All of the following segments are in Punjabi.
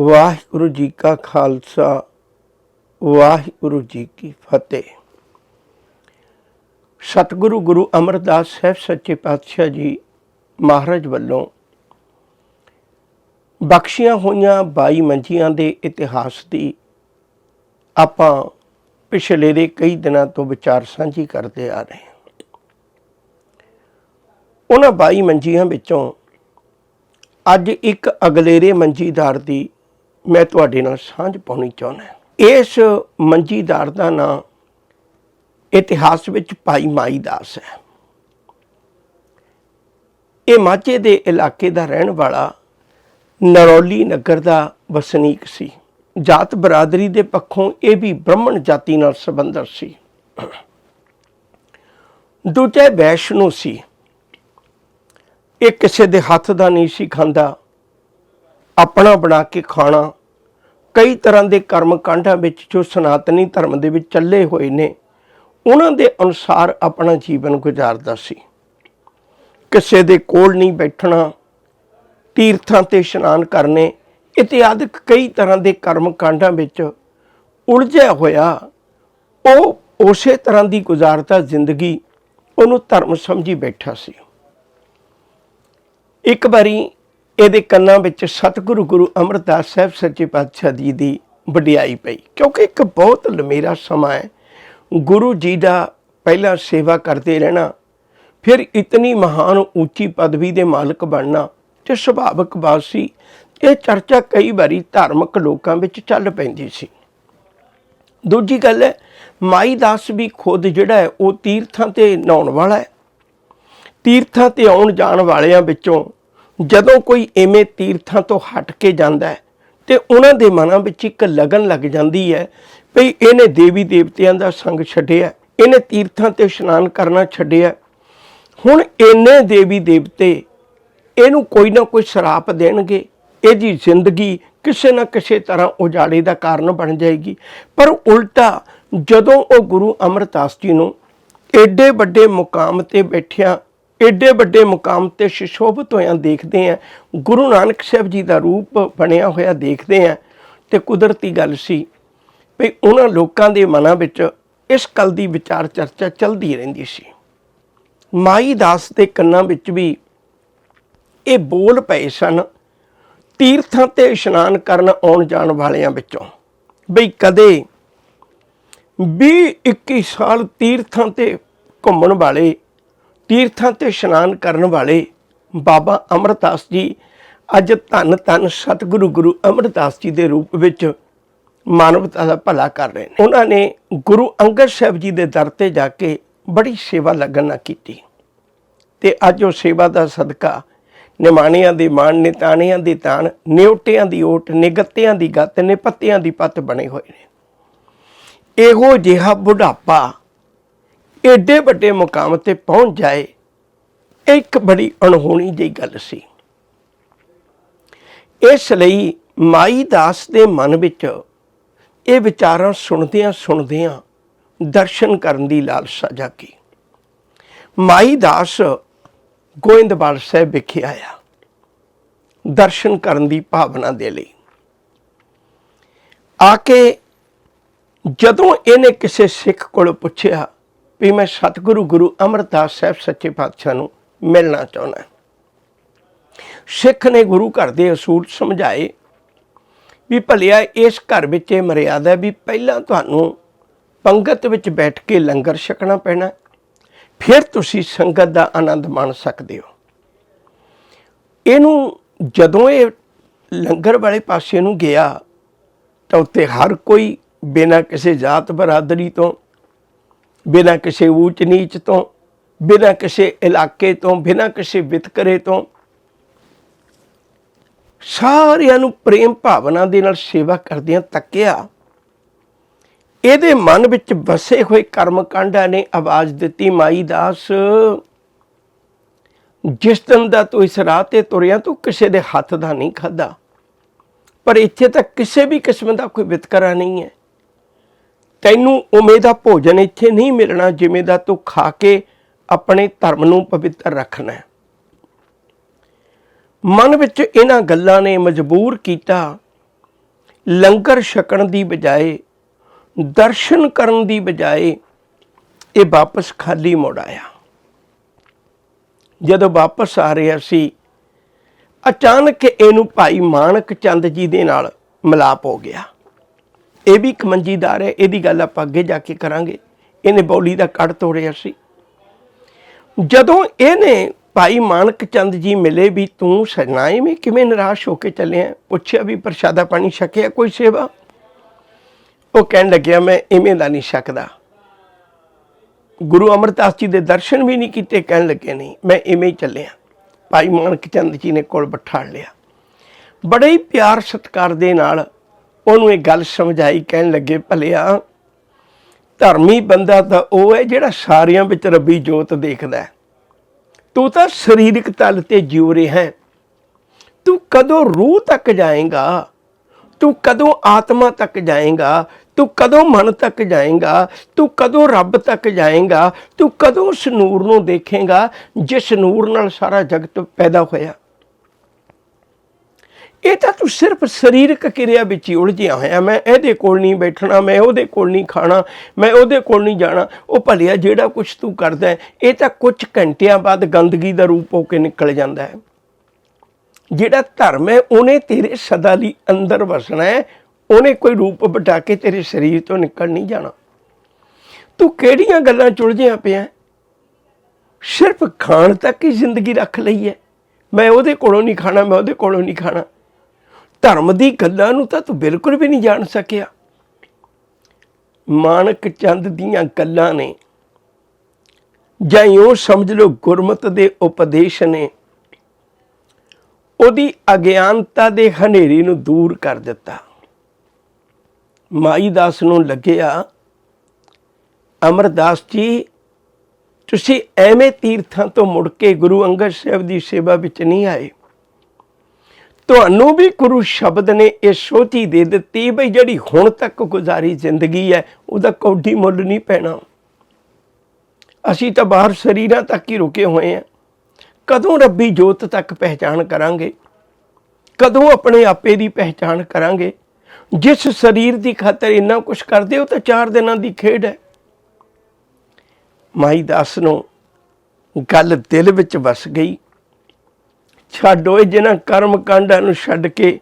ਵਾਹਿਗੁਰੂ ਜੀ ਕਾ ਖਾਲਸਾ, ਵਾਹਿਗੁਰੂ ਜੀ ਕੀ ਫਤਿਹ। ਸਤਿਗੁਰੂ ਗੁਰੂ ਅਮਰਦਾਸ ਸਾਹਿਬ ਸੱਚੇ ਪਾਤਸ਼ਾਹ ਜੀ ਮਹਾਰਾਜ ਵੱਲੋਂ ਬਖਸ਼ੀਆਂ ਹੋਈਆਂ 22 ਮੰਜੀਆਂ ਦੇ ਇਤਿਹਾਸ ਦੀ ਆਪਾਂ ਪਿਛਲੇ ਦੇ ਕਈ ਦਿਨਾਂ ਤੋਂ ਵਿਚਾਰ ਸਾਂਝੀ ਕਰਦੇ ਆ ਰਹੇ ਹਾਂ। ਉਹਨਾਂ 22 ਮੰਜੀਆਂ ਵਿੱਚੋਂ ਅੱਜ ਇੱਕ ਅਗਲੇਰੇ ਮੰਜੀਦਾਰ ਦੀ ਮੈਂ ਤੁਹਾਡੇ ਨਾਲ ਸਾਂਝ ਪਾਉਣੀ ਚਾਹੁੰਦਾ ਇਸ ਮੰਜੀਦਾਰ ਦਾ ਨਾਂ ਇਤਿਹਾਸ ਵਿੱਚ ਭਾਈ ਮਾਈ ਦਾਸ ਹੈ। ਇਹ ਮਾਝੇ ਦੇ ਇਲਾਕੇ ਦਾ ਰਹਿਣ ਵਾਲਾ ਨਰੌਲੀ ਨਗਰ ਦਾ ਵਸਨੀਕ ਸੀ। ਜਾਤ ਬਰਾਦਰੀ ਦੇ ਪੱਖੋਂ ਇਹ ਵੀ ਬ੍ਰਾਹਮਣ ਜਾਤੀ ਨਾਲ ਸੰਬੰਧਿਤ ਸੀ। ਦੂਜੇ ਵੈਸ਼ਨੂ ਸੀ। ਇਹ ਕਿਸੇ ਦੇ ਹੱਥ ਦਾ ਨਹੀਂ ਸੀ ਖਾਂਦਾ। ਆਪਣਾ ਬਣਾ ਕੇ ਖਾਣਾ ਕਈ ਤਰ੍ਹਾਂ ਦੇ ਕਰਮ ਕਾਂਡਾਂ ਵਿੱਚ ਜੋ ਸਨਾਤਨੀ ਧਰਮ ਦੇ ਵਿੱਚ ਚੱਲੇ ਹੋਏ ਨੇ, ਉਹਨਾਂ ਦੇ ਅਨੁਸਾਰ ਆਪਣਾ ਜੀਵਨ ਗੁਜ਼ਾਰਦਾ ਸੀ। ਕਿਸੇ ਦੇ ਕੋਲ ਨਹੀਂ ਬੈਠਣਾ, ਤੀਰਥਾਂ ਤੇ ਇਸ਼ਨਾਨ ਕਰਨੇ ਇਤਿਆਦਿਕ ਕਈ ਤਰ੍ਹਾਂ ਦੇ ਕਰਮ ਕਾਂਡਾਂ ਵਿੱਚ ਉਲਝਿਆ ਹੋਇਆ, ਉਹ ਉਸੇ ਤਰ੍ਹਾਂ ਦੀ ਗੁਜ਼ਾਰਦਾ ਜ਼ਿੰਦਗੀ ਉਹਨੂੰ ਧਰਮ ਸਮਝੀ ਬੈਠਾ ਸੀ। ਇੱਕ ਵਾਰੀ ਇਹਦੇ ਕੰਨਾਂ ਵਿੱਚ ਸਤਿਗੁਰੂ ਗੁਰੂ ਅਮਰਦਾਸ ਸਾਹਿਬ ਸੱਚੇ ਪਾਤਸ਼ਾਹ ਜੀ ਦੀ ਵਡਿਆਈ ਪਈ। ਕਿਉਂਕਿ ਇੱਕ ਬਹੁਤ ਲੰਮੇਰਾ ਸਮਾਂ ਹੈ। ਗੁਰੂ ਜੀ ਦਾ ਪਹਿਲਾਂ ਸੇਵਾ ਕਰਦੇ ਰਹਿਣਾ, ਫਿਰ ਇਤਨੀ ਮਹਾਨ ਉੱਚੀ ਪਦਵੀ ਦੇ ਮਾਲਕ ਬਣਨਾ ਤੇ ਸੁਭਾਵਿਕ ਬਾਤ ਸੀ। ਇਹ ਚਰਚਾ ਕਈ ਵਾਰੀ ਧਾਰਮਿਕ ਲੋਕਾਂ ਵਿੱਚ ਚੱਲ ਪੈਂਦੀ ਸੀ। ਦੂਜੀ ਗੱਲ ਹੈ, ਮਾਈ ਦਾਸ ਵੀ ਖੁਦ ਜਿਹੜਾ ਹੈ, ਉਹ ਤੀਰਥਾਂ ਤੇ ਨਹਾਉਣ ਵਾਲਾ ਹੈ। ਤੀਰਥਾਂ ਤੇ ਆਉਣ ਜਾਣ ਵਾਲਿਆਂ ਵਿੱਚੋਂ ਜਦੋਂ ਕੋਈ ਐਵੇਂ ਤੀਰਥਾਂ ਤੋਂ ਹਟ ਕੇ ਜਾਂਦਾ ਹੈ, ਤੇ ਉਹਨਾਂ ਦੇ ਮਨਾਂ ਵਿੱਚ ਇੱਕ ਲਗਨ ਲੱਗ ਜਾਂਦੀ ਹੈ ਭਈ ਇਹਨੇ ਦੇਵੀ ਦੇਵਤਿਆਂ ਦਾ ਸੰਗ ਛੱਡਿਆ, ਇਹਨੇ ਤੀਰਥਾਂ ਤੇ ਇਸ਼ਨਾਨ ਕਰਨਾ ਛੱਡਿਆ। ਹੁਣ ਇੰਨੇ ਦੇਵੀ ਦੇਵਤੇ ਇਹਨੂੰ ਕੋਈ ਨਾ ਕੋਈ ਸ਼ਰਾਪ ਦੇਣਗੇ ਇਹਦੀ ਜ਼ਿੰਦਗੀ ਕਿਸੇ ਨਾ ਕਿਸੇ ਤਰ੍ਹਾਂ ਉਜਾੜੇ ਦਾ ਕਾਰਨ ਬਣ ਜਾਏਗੀ। ਪਰ ਉਲਟਾ ਜਦੋਂ ਉਹ ਗੁਰੂ ਅਮਰਦਾਸ ਜੀ ਨੂੰ ਏਡੇ ਵੱਡੇ ਮੁਕਾਮ ਤੇ ਬੈਠਿਆ ਏਡੇ ਵੱਡੇ ਮੁਕਾਮ ਤੇ ਸ਼ਿਸ਼ੋਭਤ ਹੋਇਆ ਦੇਖਦੇ ਆ, ਗੁਰੂ ਨਾਨਕ ਸਾਹਿਬ ਜੀ ਦਾ ਰੂਪ ਬਣਿਆ ਹੋਇਆ ਦੇਖਦੇ ਆ, ਤੇ ਕੁਦਰਤੀ ਗੱਲ ਸੀ ਵੀ ਉਹਨਾਂ ਲੋਕਾਂ ਦੇ ਮਨਾਂ ਵਿੱਚ ਇਸ ਕਲ ਦੀ ਵਿਚਾਰ ਚਰਚਾ ਚੱਲਦੀ ਰਹਿੰਦੀ ਸੀ। ਮਾਈ ਦਾਸ ਦੇ ਕੰਨਾਂ ਵਿੱਚ ਵੀ ਇਹ ਬੋਲ ਪਏ ਸਨ, ਤੀਰਥਾਂ ਤੇ ਇਸ਼ਨਾਨ ਕਰਨ ਆਉਣ ਜਾਣ ਵਾਲਿਆਂ ਵਿੱਚੋਂ, ਬਈ ਕਦੇ 20 21 ਸਾਲ ਤੀਰਥਾਂ ਤੇ ਘੁੰਮਣ ਵਾਲੇ ਤੀਰਥਾਂ ਤੇ ਇਸ਼ਨਾਨ ਕਰਨ ਵਾਲੇ ਬਾਬਾ ਅਮਰਦਾਸ ਜੀ ਅੱਜ ਧੰਨ ਧੰਨ ਸਤਿਗੁਰੂ ਗੁਰੂ ਅਮਰਦਾਸ ਜੀ ਦੇ ਰੂਪ ਵਿੱਚ ਮਾਨਵਤਾ ਦਾ ਭਲਾ ਕਰ ਰਹੇ ਨੇ। ਉਹਨਾਂ ਨੇ ਗੁਰੂ ਅੰਗਦ ਸਾਹਿਬ ਜੀ ਦੇ ਦਰ ਤੇ ਜਾ ਕੇ ਬੜੀ ਸੇਵਾ ਲੱਗਣ ਨਾਲ ਕੀਤੀ। ਤੇ ਅੱਜ ਉਹ ਸੇਵਾ ਦਾ ਸਦਕਾ ਨਿਮਾਣਿਆਂ ਦੀ ਮਾਣ, ਨਿਤਾਣਿਆਂ ਦੀ ਤਾਣ, ਨਿਉਟਿਆਂ ਦੀ ਓਟ, ਨਿਗੱਤਿਆਂ ਦੀ ਗੱਤ ਨੇ ਪੱਤਿਆਂ ਦੀ ਪੱਤ ਬਣੇ ਹੋਏ ਨੇ। ਇਹੋ ਜਿਹਾ ਬੁਢਾਪਾ ਏਡੇ ਵੱਡੇ ਮੁਕਾਮ ਤੇ ਪਹੁੰਚ ਜਾਏ, ਇਹ ਇੱਕ ਬੜੀ ਅਣਹੋਣੀ ਜਿਹੀ ਗੱਲ ਸੀ। ਇਸ ਲਈ ਮਾਈ ਦਾਸ ਦੇ ਮਨ ਵਿੱਚ ਇਹ ਵਿਚਾਰਾਂ ਸੁਣਦਿਆਂ ਸੁਣਦਿਆਂ ਦਰਸ਼ਨ ਕਰਨ ਦੀ ਲਾਲਸਾ ਜਾਗੀ। ਮਾਈ ਦਾਸ ਗੋਇੰਦਵਾਲ ਸਾਹਿਬ ਵਿਖੇ ਆਇਆ, ਦਰਸ਼ਨ ਕਰਨ ਦੀ ਭਾਵਨਾ ਦੇ ਲਈ। ਆ ਕੇ ਜਦੋਂ ਇਹਨੇ ਕਿਸੇ ਸਿੱਖ ਕੋਲ ਪੁੱਛਿਆ ਵੀ ਮੈਂ ਸਤਿਗੁਰੂ ਗੁਰੂ ਅਮਰਦਾਸ ਸਾਹਿਬ ਸੱਚੇ ਪਾਤਸ਼ਾਹ ਨੂੰ ਮਿਲਣਾ ਚਾਹੁੰਦਾ ਸਿੱਖ ਨੇ ਗੁਰੂ ਘਰ ਦੇ ਅਸੂਲ ਸਮਝਾਏ ਵੀ ਭਲਿਆ ਇਸ ਘਰ ਵਿੱਚ ਇਹ ਮਰਿਆਦਾ ਵੀ ਪਹਿਲਾਂ ਤੁਹਾਨੂੰ ਪੰਗਤ ਵਿੱਚ ਬੈਠ ਕੇ ਲੰਗਰ ਛਕਣਾ ਪੈਣਾ ਫਿਰ ਤੁਸੀਂ ਸੰਗਤ ਦਾ ਆਨੰਦ ਮਾਣ ਸਕਦੇ ਹੋ। ਇਹਨੂੰ ਜਦੋਂ ਇਹ ਲੰਗਰ ਵਾਲੇ ਪਾਸੇ ਨੂੰ ਗਿਆ ਤਾਂ ਉੱਤੇ ਹਰ ਕੋਈ ਬਿਨਾਂ ਕਿਸੇ ਜਾਤ ਬਰਾਦਰੀ ਤੋਂ ਬਿਨਾਂ ਕਿਸੇ ਊਚ ਨੀਚ ਤੋਂ, ਬਿਨਾਂ ਕਿਸੇ ਇਲਾਕੇ ਤੋਂ, ਬਿਨਾਂ ਕਿਸੇ ਵਿਤਕਰੇ ਤੋਂ, ਸਾਰਿਆਂ ਨੂੰ ਪ੍ਰੇਮ ਭਾਵਨਾ ਦੇ ਨਾਲ ਸੇਵਾ ਕਰਦਿਆਂ ਤੱਕਿਆ, ਇਹਦੇ ਮਨ ਵਿੱਚ ਵਸੇ ਹੋਏ ਕਰਮ ਕਾਂਡਾਂ ਨੇ ਆਵਾਜ਼ ਦਿੱਤੀ, ਮਾਈ ਦਾਸ, ਜਿਸ ਦਿਨ ਦਾ ਤੂੰ ਇਸ ਰਾਹ ਤੇ ਤੁਰਿਆ, ਤੂੰ ਕਿਸੇ ਦੇ ਹੱਥ ਦਾ ਨਹੀਂ ਖਾਦਾ ਪਰ ਇੱਥੇ ਤਾਂ ਕਿਸੇ ਵੀ ਕਿਸਮ ਦਾ ਕੋਈ ਵਿਤਕਰਾ ਨਹੀਂ ਹੈ। ਤੈਨੂੰ ਉਵੇਂ ਦਾ ਭੋਜਨ ਇੱਥੇ ਨਹੀਂ ਮਿਲਣਾ ਜਿਵੇਂ ਦਾ ਤੂੰ ਖਾ ਕੇ ਆਪਣੇ ਧਰਮ ਨੂੰ ਪਵਿੱਤਰ ਰੱਖਣਾ ਹੈ। ਮਨ ਵਿੱਚ ਇਹਨਾਂ ਗੱਲਾਂ ਨੇ ਮਜਬੂਰ ਕੀਤਾ। ਲੰਗਰ ਛਕਣ ਦੀ ਬਜਾਏ, ਦਰਸ਼ਨ ਕਰਨ ਦੀ ਬਜਾਏ ਇਹ ਵਾਪਸ ਖਾਲੀ ਮੁੜ ਆਇਆ। ਜਦੋਂ ਵਾਪਸ ਆ ਰਿਹਾ ਸੀ, ਅਚਾਨਕ ਇਹਨੂੰ ਭਾਈ ਮਾਨਕ ਚੰਦ ਜੀ ਦੇ ਨਾਲ ਮਿਲਾਪ ਹੋ ਗਿਆ। ਇਹ ਵੀ ਇੱਕ ਮੰਜੀਦਾਰ ਹੈ, ਇਹਦੀ ਗੱਲ ਆਪਾਂ ਅੱਗੇ ਜਾ ਕੇ ਕਰਾਂਗੇ। ਇਹਨੇ ਬੌਲੀ ਦਾ ਕੜ ਤੋੜਿਆ ਸੀ। ਜਦੋਂ ਇਹਨੇ ਭਾਈ ਮਾਨਕ ਚੰਦ ਜੀ ਮਿਲੇ ਵੀ ਤੂੰ ਸਜਣਾਏ ਮੈਂ ਕਿਵੇਂ ਨਿਰਾਸ਼ ਹੋ ਕੇ ਚੱਲਿਆ? ਪੁੱਛਿਆ ਵੀ ਪ੍ਰਸ਼ਾਦਾ ਪਾਣੀ ਛਕਿਆ ਕੋਈ ਸੇਵਾ? ਉਹ ਕਹਿਣ ਲੱਗਿਆ, ਮੈਂ ਇਵੇਂ ਦਾ ਨਹੀਂ ਛਕਦਾ। ਗੁਰੂ ਅਮਰਦਾਸ ਜੀ ਦੇ ਦਰਸ਼ਨ ਵੀ ਨਹੀਂ ਕੀਤੇ, ਕਹਿਣ ਲੱਗੇ, ਨਹੀਂ, ਮੈਂ ਇਵੇਂ ਹੀ ਚੱਲਿਆ। ਭਾਈ ਮਾਨਕ ਚੰਦ ਜੀ ਨੇ ਕੋਲ ਬਿਠਾ ਲਿਆ। ਬੜੇ ਹੀ ਪਿਆਰ ਸਤਿਕਾਰ ਦੇ ਨਾਲ ਉਹਨੂੰ ਇਹ ਗੱਲ ਸਮਝਾਈ ਕਹਿਣ ਲੱਗੇ, ਭਲਿਆ, ਧਰਮੀ ਬੰਦਾ ਤਾਂ ਉਹ ਹੈ ਜਿਹੜਾ ਸਾਰਿਆਂ ਵਿੱਚ ਰੱਬੀ ਜੋਤ ਦੇਖਦਾ ਤੂੰ ਤਾਂ ਸਰੀਰਕ ਤਲ ਤੇ ਜਿਉ ਰਿਹਾ ਹੈ। ਤੂੰ ਕਦੋਂ ਰੂਹ ਤੱਕ ਜਾਏਗਾ? ਤੂੰ ਕਦੋਂ ਆਤਮਾ ਤੱਕ ਜਾਏਗਾ? ਤੂੰ ਕਦੋਂ ਮਨ ਤੱਕ ਜਾਏਗਾ? ਤੂੰ ਕਦੋਂ ਰੱਬ ਤੱਕ ਜਾਏਗਾ? ਤੂੰ ਕਦੋਂ ਉਸ ਨੂਰ ਨੂੰ ਦੇਖੇਗਾ, ਜਿਸ ਨੂਰ ਨਾਲ ਸਾਰਾ ਜਗਤ ਪੈਦਾ ਹੋਇਆ? ਇਹ ਤਾਂ ਤੂੰ ਸਿਰਫ ਸਰੀਰਕ ਕਿਰਿਆ ਵਿੱਚ ਹੀ ਉਲਝਿਆ ਹੋਇਆ। ਮੈਂ ਇਹਦੇ ਕੋਲ ਨਹੀਂ ਬੈਠਣਾ, ਮੈਂ ਉਹਦੇ ਕੋਲ ਨਹੀਂ ਖਾਣਾ, ਮੈਂ ਉਹਦੇ ਕੋਲ ਨਹੀਂ ਜਾਣਾ। ਉਹ ਭਲਿਆ ਜਿਹੜਾ ਕੁਝ ਤੂੰ ਕਰਦਾ ਇਹ ਤਾਂ ਕੁਝ ਘੰਟਿਆਂ ਬਾਅਦ ਗੰਦਗੀ ਦਾ ਰੂਪ ਹੋ ਕੇ ਨਿਕਲ ਜਾਂਦਾ ਹੈ। ਜਿਹੜਾ ਧਰਮ ਹੈ, ਉਹਨੇ ਤੇਰੇ ਸਦਾ ਲਈ ਅੰਦਰ ਵਸਣਾ ਹੈ, ਉਹਨੇ ਕੋਈ ਰੂਪ ਬਟਾ ਕੇ ਤੇਰੇ ਸਰੀਰ ਤੋਂ ਨਿਕਲ ਨਹੀਂ ਜਾਣਾ। ਤੂੰ ਕਿਹੜੀਆਂ ਗੱਲਾਂ ਚ ਉਲਝਿਆ ਪਿਆ? ਸਿਰਫ ਖਾਣ ਤੱਕ ਹੀ ਜ਼ਿੰਦਗੀ ਰੱਖ ਲਈ ਹੈ। ਮੈਂ ਉਹਦੇ ਕੋਲੋਂ ਨਹੀਂ ਖਾਣਾ, ਮੈਂ ਉਹਦੇ ਕੋਲੋਂ ਨਹੀਂ ਖਾਣਾ। ਧਰਮ ਦੀ ਗੱਲਾਂ ਨੂੰ ਤਾਂ ਤੂੰ ਬਿਲਕੁਲ ਵੀ ਨਹੀਂ ਜਾਣ ਸਕਿਆ। ਮਾਨਕ ਚੰਦ ਦੀਆਂ ਗੱਲਾਂ ਨੇ। ਜਾਂ ਉਹ ਸਮਝ ਲਓ ਗੁਰਮਤ ਦੇ ਉਪਦੇਸ਼ ਨੇ। ਉਹਦੀ ਅਗਿਆਨਤਾ ਦੇ ਹਨੇਰੇ ਨੂੰ ਦੂਰ ਕਰ ਦਿੱਤਾ। ਮਾਈ ਦਾਸ ਨੂੰ ਲੱਗਿਆ, ਅਮਰਦਾਸ ਜੀ, ਤੁਸੀਂ ਐਵੇਂ ਤੀਰਥਾਂ ਤੋਂ ਮੁੜ ਕੇ ਗੁਰੂ ਅੰਗਦ ਸਾਹਿਬ ਦੀ ਸੇਵਾ ਵਿੱਚ ਨਹੀਂ ਆਏ। ਤੁਹਾਨੂੰ ਵੀ ਗੁਰੂ ਸ਼ਬਦ ਨੇ ਇਹ ਸੋਚੀ ਦੇ ਦਿੱਤੀ ਬਈ ਜਿਹੜੀ ਹੁਣ ਤੱਕ ਗੁਜ਼ਾਰੀ ਜ਼ਿੰਦਗੀ ਹੈ, ਉਹਦਾ ਕੌਡੀ ਮੁੱਲ ਨਹੀਂ ਪੈਣਾ। ਅਸੀਂ ਤਾਂ ਬਾਹਰ ਸਰੀਰਾਂ ਤੱਕ ਹੀ ਰੁਕੇ ਹੋਏ ਹਾਂ। ਕਦੋਂ ਰੱਬੀ ਜੋਤ ਤੱਕ ਪਹਿਚਾਨ ਕਰਾਂਗੇ? ਕਦੋਂ ਆਪਣੇ ਆਪੇ ਦੀ ਪਹਿਚਾਨ ਕਰਾਂਗੇ? ਜਿਸ ਸਰੀਰ ਦੀ ਖਾਤਰ ਇੰਨਾ ਕੁਝ ਕਰਦੇ ਹੋ ਤਾਂ ਚਾਰ ਦਿਨਾਂ ਦੀ ਖੇਡ ਹੈ। ਮਾਈ ਦਾਸ ਨੂੰ ਗੱਲ ਦਿਲ ਵਿੱਚ ਵਸ ਗਈ। ਛੱਡੋ ਇਹ ਜਿਨ੍ਹਾਂ ਕਰਮ ਕਾਂਡਾਂ ਨੂੰ ਛੱਡ ਕੇ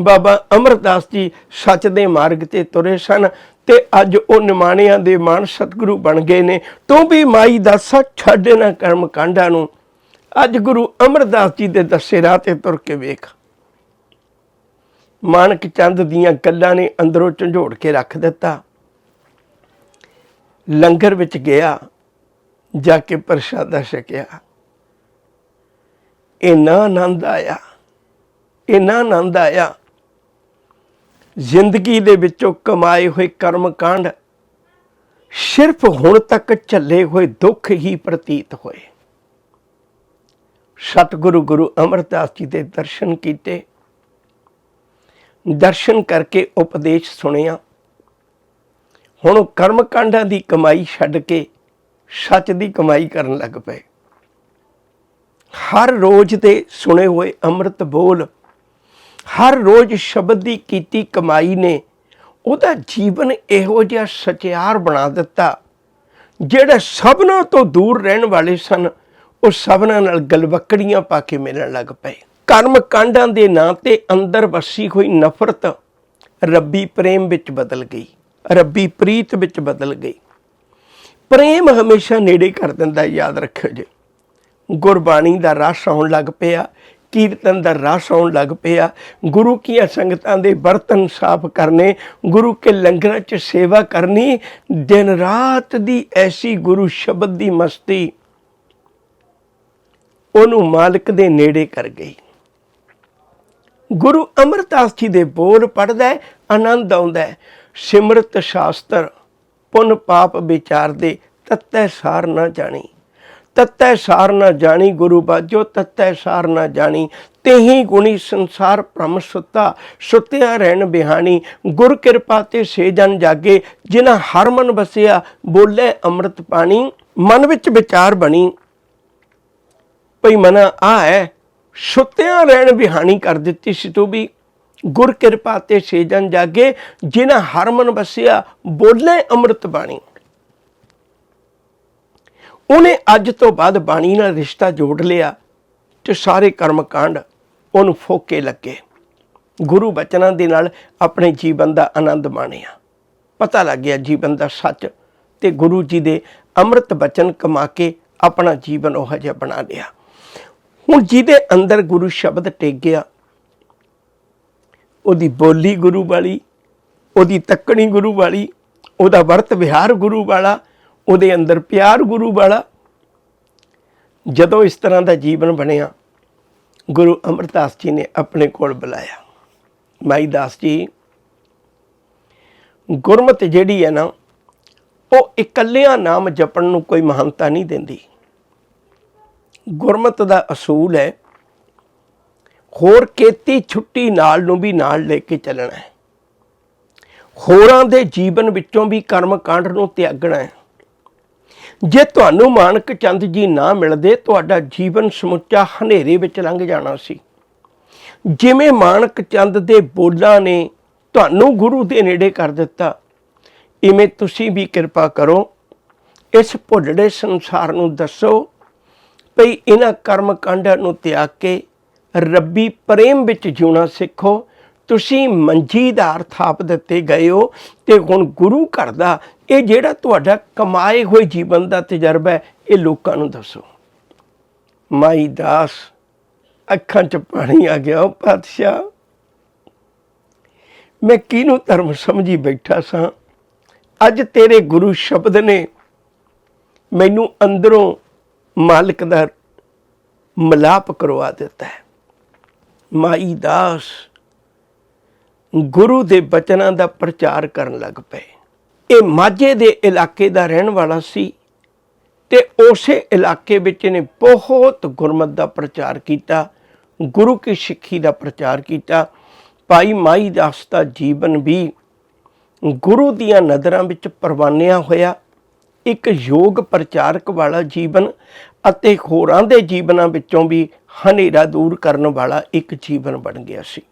ਬਾਬਾ ਅਮਰਦਾਸ ਜੀ ਸੱਚ ਦੇ ਮਾਰਗ ਤੇ ਤੁਰੇ ਸਨ ਤੇ ਅੱਜ ਉਹ ਨਿਮਾਣਿਆਂ ਦੇ ਮਾਨ ਸਤਿਗੁਰੂ ਬਣ ਗਏ ਨੇ। ਤੂੰ ਵੀ ਮਾਈ ਦਾਸਾ, ਛੱਡ ਇਹਨਾਂ ਕਰਮ ਕਾਂਡਾਂ ਨੂੰ। ਅੱਜ ਗੁਰੂ ਅਮਰਦਾਸ ਜੀ ਦੇ ਦੱਸੇ ਰਾਹ ਤੇ ਤੁਰ ਕੇ ਵੇਖ। ਮਾਨਕ ਚੰਦ ਦੀਆਂ ਗੱਲਾਂ ਨੇ ਅੰਦਰੋਂ ਝੰਡੋੜ ਕੇ ਰੱਖ ਦਿੱਤਾ। ਲੰਗਰ ਵਿੱਚ ਗਿਆ, ਜਾ ਕੇ ਪ੍ਰਸ਼ਾਦਾ ਛਕਿਆ। ਇੰਨਾ ਆਨੰਦ ਆਇਆ, ਇੰਨਾ ਆਨੰਦ ਆਇਆ। ਜ਼ਿੰਦਗੀ ਦੇ ਵਿੱਚੋਂ ਕਮਾਏ ਹੋਏ ਕਰਮ ਕਾਂਡ ਸਿਰਫ ਹੁਣ ਤੱਕ ਚੱਲੇ ਹੋਏ ਦੁੱਖ ਹੀ ਪ੍ਰਤੀਤ ਹੋਏ। ਸਤਿਗੁਰੂ ਗੁਰੂ ਅਮਰਦਾਸ ਜੀ ਦੇ ਦਰਸ਼ਨ ਕੀਤੇ। ਦਰਸ਼ਨ ਕਰਕੇ ਉਪਦੇਸ਼ ਸੁਣਿਆ। ਹੁਣ ਉਹ ਕਰਮ ਕਾਂਡਾਂ ਦੀ ਕਮਾਈ ਛੱਡ ਕੇ ਸੱਚ ਦੀ ਕਮਾਈ ਕਰਨ ਲੱਗ ਪਏ। ਹਰ ਰੋਜ਼ ਦੇ ਸੁਣੇ ਹੋਏ ਅੰਮ੍ਰਿਤ ਬੋਲ, ਹਰ ਰੋਜ਼ ਸ਼ਬਦ ਦੀ ਕੀਤੀ ਕਮਾਈ ਨੇ, ਉਹਦਾ ਜੀਵਨ ਇਹੋ ਜਿਹਾ ਸਚਿਆਰ ਬਣਾ ਦਿੱਤਾ, ਜਿਹੜੇ ਸਭਨਾਂ ਤੋਂ ਦੂਰ ਰਹਿਣ ਵਾਲੇ ਸਨ, ਉਹ ਸਭਨਾਂ ਨਾਲ ਗਲਵਕੜੀਆਂ ਪਾ ਕੇ ਮਿਲਣ ਲੱਗ ਪਏ। ਕਰਮ ਕਾਂਡਾਂ ਦੇ ਨਾਂ ਤੇ ਅੰਦਰ ਵਸੀ ਹੋਈ ਨਫ਼ਰਤ ਰੱਬੀ ਪ੍ਰੇਮ ਵਿੱਚ ਬਦਲ ਗਈ, ਰੱਬੀ ਪ੍ਰੀਤ ਵਿੱਚ ਬਦਲ ਗਈ। ਪ੍ਰੇਮ ਹਮੇਸ਼ਾ ਨੇੜੇ ਕਰ ਦਿੰਦਾ, ਯਾਦ ਰੱਖਿਓ ਜੀ। ਗੁਰਬਾਣੀ ਦਾ ਰਸ ਆਉਣ ਲੱਗ ਪਿਆ, ਕੀਰਤਨ ਦਾ ਰਸ ਆਉਣ ਲੱਗ ਪਿਆ, ਗੁਰੂ ਕੀਆਂ ਸੰਗਤਾਂ ਦੇ ਬਰਤਨ ਸਾਫ਼ ਕਰਨੇ, ਗੁਰੂ ਕੇ ਲੰਗਰਾਂ 'ਚ ਸੇਵਾ ਕਰਨੀ, ਦਿਨ ਰਾਤ ਦੀ ਐਸੀ ਗੁਰੂ ਸ਼ਬਦ ਦੀ ਮਸਤੀ ਉਹਨੂੰ ਮਾਲਕ ਦੇ ਨੇੜੇ ਕਰ ਗਈ। ਗੁਰੂ ਅਮਰਦਾਸ ਜੀ ਦੇ ਬੋਲ ਪੜਦਾ ਹੈ, ਆਨੰਦ ਆਉਂਦਾ ਹੈ। ਸਿਮਰਤ ਸ਼ਾਸਤਰ ਪੁੰਨ ਪਾਪ ਵਿਚਾਰਦੇ ਤਤੈ ਸਾਰ ਨਾ ਜਾਣੀ। ਤਤੈ ਸਾਰ ਨਾ ਜਾਣੀ ਗੁਰੂ ਬਾਜੋ ਤਤੈ ਸਾਰ ਨਾ ਜਾਣੀ, ਤੇਹੀ ਗੁਣੀ ਸੰਸਾਰ ਭ੍ਰਮ ਸੁੱਤਾ, ਸੁੱਤਿਆ ਰਹਿਣ ਬਿਹਾਣੀ। ਗੁਰ ਕਿਰਪਾ ਤੇ ਸੇ ਜਨ ਜਾਗੇ, ਜਿਨ੍ਹਾਂ ਹਰ ਮਨ ਵਸਿਆ, ਬੋਲੇ ਅੰਮ੍ਰਿਤ ਪਾਣੀ, ਮਨ ਵਿੱਚ ਵਿਚਾਰ ਬਣੀ। ਭਈ ਮਨ ਆ ਹੈ, ਸੁੱਤਿਆਂ ਰਹਿਣ ਬਿਹਾਣੀ ਕਰ ਦਿੱਤੀ ਸੀ ਤੂੰ ਵੀ। ਗੁਰ ਕਿਰਪਾ ਤੇ ਸੇ ਜਨ ਜਾਗੇ, ਜਿਨ੍ਹਾਂ ਹਰਮਨ ਵਸਿਆ, ਬੋਲੇ ਅੰਮ੍ਰਿਤ ਬਾਣੀ ਉਹਨੇ ਅੱਜ ਤੋਂ ਬਾਅਦ ਬਾਣੀ ਨਾਲ ਰਿਸ਼ਤਾ ਜੋੜ ਲਿਆ ਤੇ ਸਾਰੇ ਕਰਮ ਕਾਂਡ ਉਹਨੂੰ ਫੋਕੇ ਲੱਗੇ। ਗੁਰੂ ਬਚਨਾਂ ਦੇ ਨਾਲ ਆਪਣੇ ਜੀਵਨ ਦਾ ਆਨੰਦ ਮਾਣਿਆ। ਪਤਾ ਲੱਗ ਗਿਆ ਜੀਵਨ ਦਾ ਸੱਚ ਤੇ ਗੁਰੂ ਜੀ ਦੇ ਅੰਮ੍ਰਿਤ ਬਚਨ ਕਮਾ ਕੇ ਆਪਣਾ ਜੀਵਨ ਉਹ ਜਿਹਾ ਬਣਾ ਲਿਆ। ਹੁਣ ਜਿਹਦੇ ਅੰਦਰ ਗੁਰੂ ਸ਼ਬਦ ਟਿਕ ਗਿਆ, ਉਹਦੀ ਬੋਲੀ ਗੁਰੂ ਵਾਲੀ, ਉਹਦੀ ਤੱਕਣੀ ਗੁਰੂ ਵਾਲੀ, ਉਹਦਾ ਵਰਤ ਵਿਹਾਰ ਗੁਰੂ ਵਾਲਾ ਉਹਦੇ ਅੰਦਰ ਪਿਆਰ ਗੁਰੂ ਵਾਲਾ। ਜਦੋਂ ਇਸ ਤਰ੍ਹਾਂ ਦਾ ਜੀਵਨ ਬਣਿਆ, ਗੁਰੂ ਅਮਰਦਾਸ ਜੀ ਨੇ ਆਪਣੇ ਕੋਲ ਬੁਲਾਇਆ। ਮਾਈ ਦਾਸ ਜੀ, ਗੁਰਮਤ ਜਿਹੜੀ ਹੈ ਨਾ, ਉਹ ਇਕੱਲਿਆਂ ਨਾਮ ਜਪਣ ਨੂੰ ਕੋਈ ਮਹਾਨਤਾ ਨਹੀਂ ਦਿੰਦੀ। ਗੁਰਮਤ ਦਾ ਅਸੂਲ ਹੈ, ਹੋਰ ਕੀਤੀ ਛੁੱਟੀ ਨਾਲ ਨੂੰ ਵੀ ਨਾਲ ਲੈ ਕੇ ਚੱਲਣਾ ਹੈ। ਹੋਰਾਂ ਦੇ ਜੀਵਨ ਵਿੱਚੋਂ ਵੀ ਕਰਮ ਕਾਂਡ ਨੂੰ ਤਿਆਗਣਾ ਹੈ। ਜੇ ਤੁਹਾਨੂੰ ਮਾਨਕ ਚੰਦ ਜੀ ਨਾ ਮਿਲਦੇ, ਤੁਹਾਡਾ ਜੀਵਨ ਸਮੁੱਚਾ ਹਨੇਰੇ ਵਿੱਚ ਲੰਘ ਜਾਣਾ ਸੀ। ਜਿਵੇਂ ਮਾਨਕ ਚੰਦ ਦੇ ਬੋਲਾਂ ਨੇ ਤੁਹਾਨੂੰ ਗੁਰੂ ਦੇ ਨੇੜੇ ਕਰ ਦਿੱਤਾ, ਇਵੇਂ ਤੁਸੀਂ ਵੀ ਕਿਰਪਾ ਕਰੋ। ਇਸ ਭੁੱਲੜੇ ਸੰਸਾਰ ਨੂੰ ਦੱਸੋ ਭਈ ਇਹਨਾਂ ਕਰਮ ਕਾਂਡਾਂ ਨੂੰ ਤਿਆਗ ਕੇ ਰੱਬੀ ਪ੍ਰੇਮ ਵਿੱਚ ਜਿਉਣਾ ਸਿੱਖੋ ਤੁਸੀਂ ਮੰਜੀ ਦਾ ਅਰਥ ਆਪ ਦਿੱਤੇ ਗਏ ਹੋ ਤੇ ਹੁਣ ਗੁਰੂ ਘਰ ਦਾ ਇਹ ਜਿਹੜਾ ਤੁਹਾਡਾ ਕਮਾਏ ਹੋਏ ਜੀਵਨ ਦਾ ਤਜਰਬਾ ਹੈ, ਇਹ ਲੋਕਾਂ ਨੂੰ ਦੱਸੋ। ਮਾਈ ਦਾਸ, ਅੱਖਾਂ 'ਚ ਪਾਣੀ ਆ ਗਿਆ ਉਹ ਪਾਤਸ਼ਾਹ। ਮੈਂ ਕਿਹਨੂੰ ਧਰਮ ਸਮਝੀ ਬੈਠਾ ਸਾਂ? ਅੱਜ ਤੇਰੇ ਗੁਰੂ ਸ਼ਬਦ ਨੇ ਮੈਨੂੰ ਅੰਦਰੋਂ ਮਾਲਕ ਦਾ ਮਲਾਪ ਕਰਵਾ ਦਿੱਤਾ ਹੈ। ਮਾਈ ਦਾਸ ਗੁਰੂ ਦੇ ਬਚਨਾਂ ਦਾ ਪ੍ਰਚਾਰ ਕਰਨ ਲੱਗ ਪਏ। ਇਹ ਮਾਝੇ ਦੇ ਇਲਾਕੇ ਦਾ ਰਹਿਣ ਵਾਲਾ ਸੀ ਤੇ ਉਸੇ ਇਲਾਕੇ ਵਿੱਚ ਇਹਨੇ ਬਹੁਤ ਗੁਰਮਤ ਦਾ ਪ੍ਰਚਾਰ ਕੀਤਾ, ਗੁਰੂ ਕੀ ਸਿੱਖੀ ਦਾ ਪ੍ਰਚਾਰ ਕੀਤਾ। ਭਾਈ ਮਾਈ ਦਾਸ ਦਾ ਜੀਵਨ ਵੀ ਗੁਰੂ ਦੀਆਂ ਨਜ਼ਰਾਂ ਵਿੱਚ ਪਰਵਾਨਿਆ ਹੋਇਆ। ਇੱਕ ਯੋਗ ਪ੍ਰਚਾਰਕ ਵਾਲਾ ਜੀਵਨ ਅਤੇ ਹੋਰਾਂ ਦੇ ਜੀਵਨਾਂ ਵਿੱਚੋਂ ਵੀ ਹਨੇਰਾ ਦੂਰ ਕਰਨ ਵਾਲਾ ਇੱਕ ਜੀਵਨ ਬਣ ਗਿਆ ਸੀ।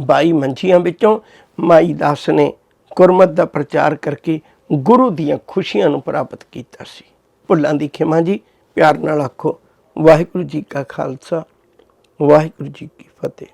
ਬਾਈ ਮੰਝੀਆਂ ਵਿੱਚੋਂ ਮਾਈ ਦਾਸ ਨੇ ਗੁਰਮਤ ਦਾ ਪ੍ਰਚਾਰ ਕਰਕੇ ਗੁਰੂ ਦੀਆਂ ਖੁਸ਼ੀਆਂ ਨੂੰ ਪ੍ਰਾਪਤ ਕੀਤਾ ਸੀ। ਭੁੱਲਾਂ ਦੀ ਖਿਮਾ ਜੀ, ਪਿਆਰ ਨਾਲ ਆਖੋ, ਵਾਹਿਗੁਰੂ ਜੀ ਕਾ ਖਾਲਸਾ, ਵਾਹਿਗੁਰੂ ਜੀ ਕੀ ਫਤਿਹ।